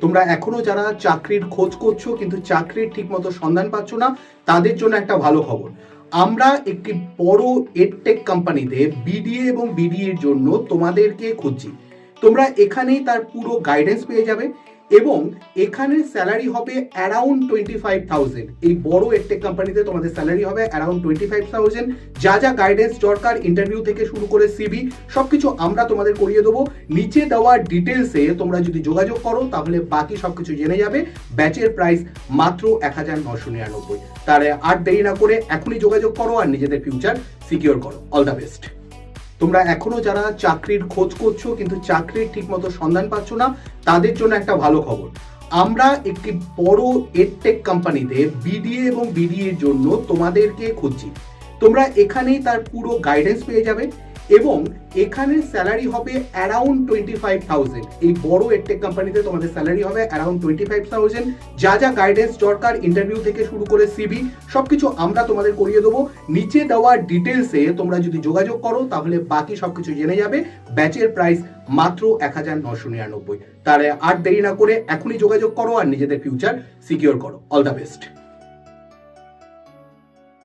তোমরা এখনও যারা চাকরির খোঁজ করছ, কিন্তু চাকরির ঠিকমতো সন্ধান পাচ্ছ না, তাদের জন্য একটা ভালো খবর। আমরা একটি বড় এডটেক কোম্পানিতে বিডিএ এবং বিডিএর জন্য তোমাদেরকে খুঁজছি। তোমরা এখানেই তার পুরো গাইডেন্স পেয়ে যাবে। এবং এখানে স্যালারি হবে অ্যারাউন্ড টোয়েন্টি ফাইভ থাউজেন্ড এই বড় এডটেক কোম্পানিতে তোমাদের স্যালারি হবে অ্যারাউন্ড টোয়েন্টি ফাইভ থাউজেন্ড যা যা গাইডেন্স দরকার ইন্টারভিউ থেকে শুরু করে সিবি সবকিছু আমরা তোমাদের করিয়ে দেবো। নিচে দেওয়া ডিটেলসে তোমরা যদি যোগাযোগ করো, তাহলে বাকি সবকিছু জেনে যাবে। ব্যাচের প্রাইস মাত্র এক হাজার নশো নিরানব্বই। তাহলে আর দেরি না করে এখনই যোগাযোগ করো আর নিজেদের ফিউচার সিকিওর করো। অল দ্য বেস্ট তোমরা এখনও যারা চাকরির খোঁজ করছ, কিন্তু চাকরির ঠিক মতো সন্ধান পাচ্ছ না, তাদের জন্য একটা ভালো খবর। আমরা একটি বড় এডটেক কোম্পানিতে বিডিএ এবং বিডিএর জন্য তোমাদেরকে খুঁজছি। তোমরা এখানেই তার পুরো গাইডেন্স পেয়ে যাবে। এবং এখানে স্যালারি হবে অ্যারাউন্ড টোয়েন্টি ফাইভ থাউজেন্ড এই বড় এডটেক কোম্পানিতে তোমাদের স্যালারি হবে অ্যারাউন্ড টোয়েন্টি ফাইভ থাউজেন্ড যা যা গাইডেন্স দরকার ইন্টারভিউ থেকে শুরু করে সিবি সবকিছু আমরা তোমাদের করিয়ে দেবো। নিচে দেওয়া ডিটেলসে তোমরা যদি যোগাযোগ করো, তাহলে বাকি সবকিছু জেনে যাবে। ব্যাচের প্রাইস মাত্র এক হাজার নশো নিরানব্বই। তাহলে আর দেরি না করে এখনই যোগাযোগ করো আর নিজেদের ফিউচার সিকিওর করো। All the best